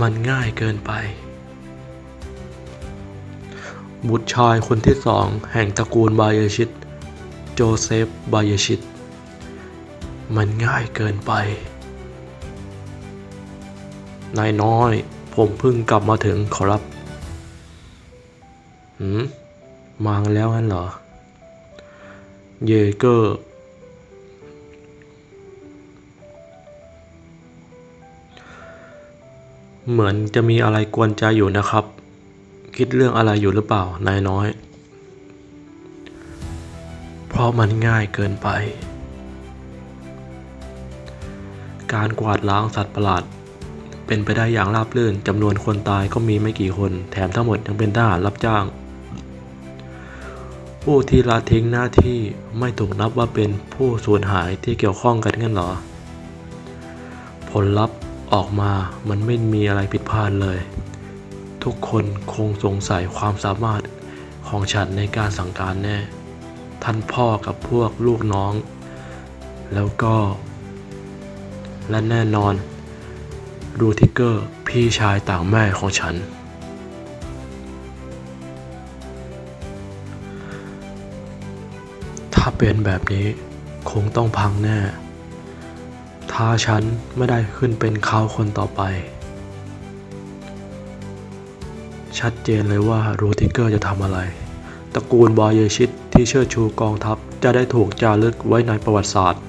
มันง่ายเกินไป บุตรชายคนที่สองแห่งตระกูลบายชิต โจเซฟบายชิต มันง่ายเกินไป นายน้อย ผมเพิ่งกลับมาถึงขอรับหืมมาแล้วงั้นเหรอ เยเกอร์ เหมือนจะมีอะไรกวนใจอยู่นะครับ คิดเรื่องอะไรอยู่หรือเปล่านายน้อย เพราะมันง่ายเกินไป การกวาดล้างสัตว์ประหลาด เป็นไปได้อย่างราบรื่นจำนวนคนตายก็มีไม่กี่คน แถมทั้งหมดยังเป็นทหารรับจ้าง ผู้ที่ละทิ้งหน้าที่ไม่ถูกนับว่าเป็นผู้สูญหายที่เกี่ยวข้องกันงั้นหรอ ผลลัพธ์ ออกมามันไม่มีอะไรผิดพลาดเลย ทุกคนคงสงสัยความสามารถของฉันในการสั่งการแน่ ท่านพ่อกับพวกลูกน้อง แล้วก็ และแน่นอน รูทิกเกอร์พี่ชายต่างแม่ของฉัน ถ้าเป็นแบบนี้คงต้องพังแน่ ถ้าฉันไม่ได้ขึ้นเป็นเขาคนต่อไป ชัดเจนเลยว่ารูทิเกอร์จะทำอะไร ตระกูลบอยเยชิตที่เชิดชูกองทัพจะได้ถูกจารึกไว้ในประวัติศาสตร์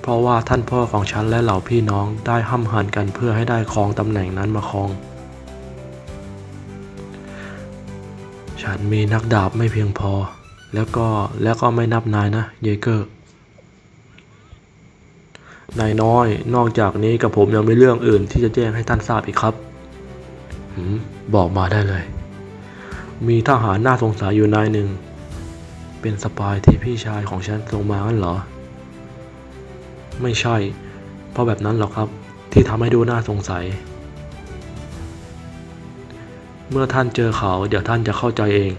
เพราะว่าท่านพ่อของฉันและเหล่าพี่น้องได้ห้ำหันกันเพื่อให้ได้ครองตำแหน่งนั้นมาครอง ฉันมีนักดาบไม่เพียงพอ แล้วก็แล้วก็ไม่นับนายนะ เยเกอร์ นายน้อย นอกจากนี้กับผมยังมีเรื่องอื่นที่จะแจ้งให้ท่านทราบอีกครับบอกมาได้เลย มีทหารน่าสงสัยอยู่นายหนึ่ง เป็นสปายที่พี่ชายของฉันส่งมางั้นเหรอ ไม่ใช่ เพราะแบบนั้นหรอกครับ ที่ทำให้ดูน่าสงสัย เมื่อท่านเจอเขา เดี๋ยวท่านจะเข้าใจเอง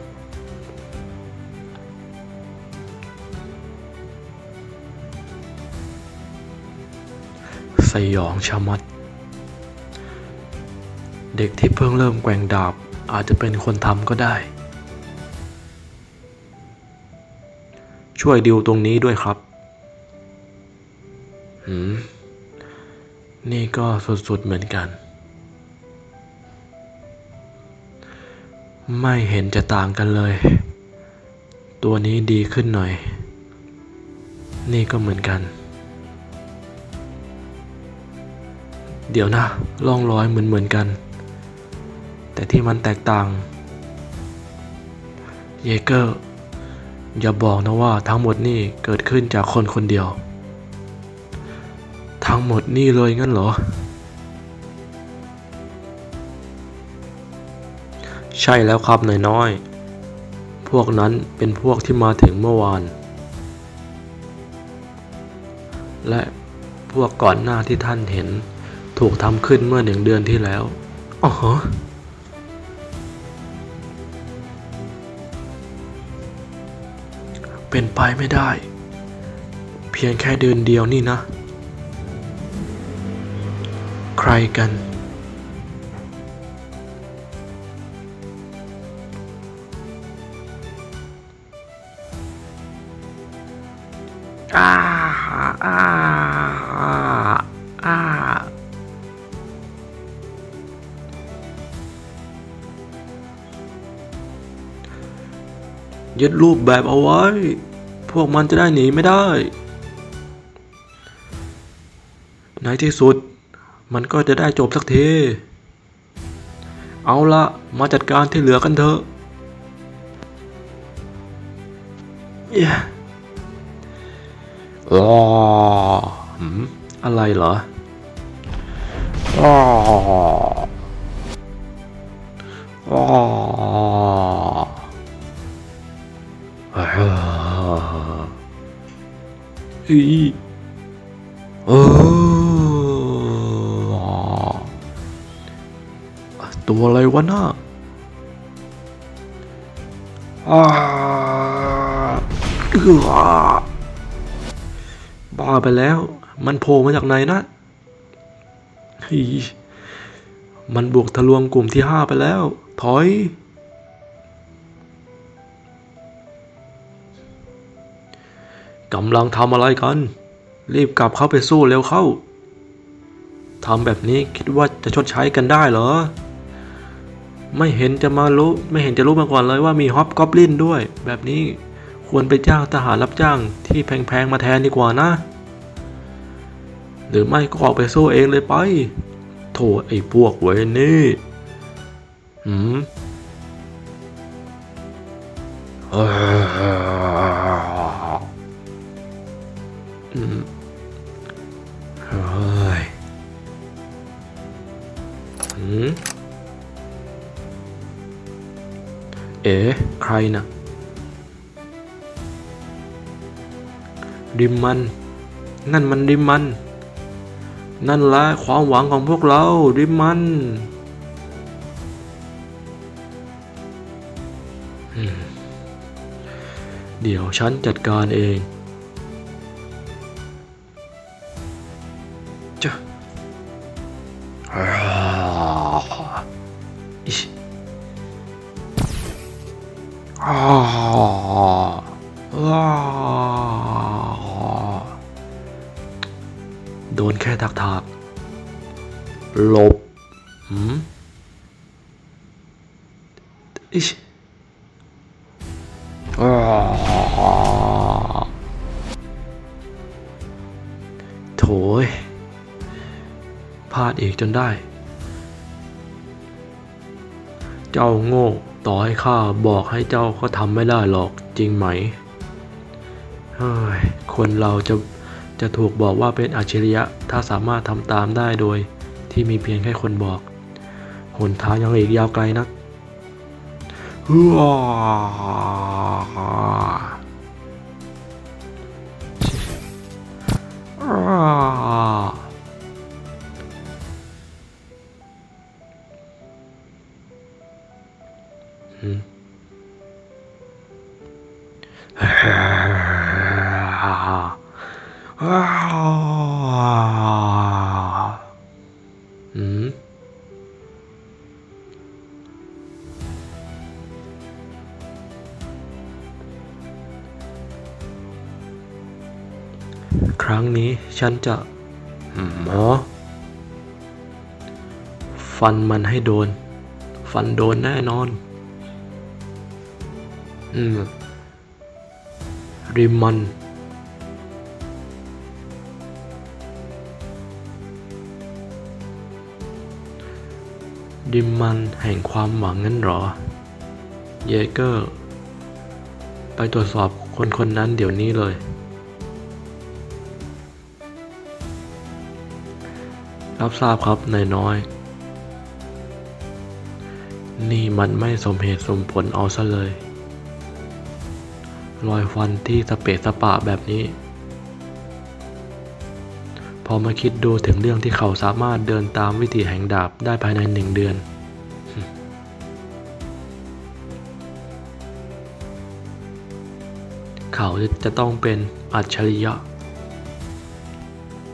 สยองชะมัด เด็กที่เพิ่งเริ่มแกว่งดาบอาจจะเป็นคนทำก็ได้ ช่วยดิวตรงนี้ด้วยครับหืมนี่ก็สุดๆเหมือนกัน ไม่เห็นจะต่างกันเลย ตัวนี้ดีขึ้นหน่อย นี่ก็เหมือนกัน เดี๋ยวนะร่องรอยเหมือนเหมือนๆกัน แต่ที่มันแตกต่าง เยเกอร์ อย่าบอกนะว่าทั้งหมดนี่เกิดขึ้นจากคนคนเดียว ทั้งหมดนี่เลยงั้นเหรอ ใช่แล้วครับนายน้อย พวกนั้นเป็นพวกที่มาถึงเมื่อวาน และพวกก่อนหน้าที่ท่านเห็น ถูกทำขึ้นเมื่อหนึ่งเดือนที่แล้ว อ๋อฮะเป็นไปไม่ได้ เพียงแค่เดือนเดียวนี่นะ ใครกัน อ่า อ่าอ่า ยึดรูปแบบเอาไว้ พวกมันจะได้หนีไม่ได้ ในที่สุด มันก็จะได้จบสักที เอาละมาจัดการที่เหลือกันเถอะเย้อ๋ออะไรเหรออ๋ออ๋อ ยเออตัวอะไรวะน่ะอาเออบ้าไปแล้ว มันโผล่มาจากไหนนะฮีมันบุกทะลวงกลุ่มที่ห้าไปแล้ว ถอย กำลังทำอะไรกัน รีบกลับเข้าไปสู้เร็วเข้าทำแบบนี้คิดว่าจะชดใช้กันได้เหรอ ไม่เห็นจะมารู้ไม่เห็นจะรู้มาก่อนเลยว่ามีฮอปกอบลินด้วย แบบนี้ควรไปจ้างทหารรับจ้างที่แพงๆมาแทนดีกว่านะ หรือไม่ก็ออกไปสู้เองเลยไป โถไอ้พวกเวยนี่หืมเอ้อ อ๋ใครนะดิมมัน นั่นมันดิมมัน นั่นแหละความหวังของพวกเราดิมมันเดี๋ยวฉันจัดการเอง โดนแค่ทักทากหลบหืมอิชอ่าโถยพลาดอีกจนได้ เจ้าโง่ ต่อให้ข้าบอกให้เจ้าก็ทำไม่ได้หรอกจริงไหม คนเราจะจะถูกบอกว่าเป็นอัจฉริยะถ้าสามารถทำตามได้โดยที่มีเพียงแค่คนบอก หนทางยังอีกยาวไกลนักอ อืมครั้งนี้ฉันจะหมอฟันมันให้โดน ฟันโดนแน่นอน ริมมันดิมมันแห่งความหวังงั้นเหรอ เยเกอร์ ไปตรวจสอบคนคนนั้นเดี๋ยวนี้เลย รับทราบครับนายน้อย นี่มันไม่สมเหตุสมผลเอาซะเลย รอยฟันที่สเปะสปะแบบนี้ พอมาคิดดูถึงเรื่องที่เขาสามารถเดินตามวิถีแห่งดาบได้ภายในหนึ่งเดือน เขาจะต้องเป็นอัจฉริยะ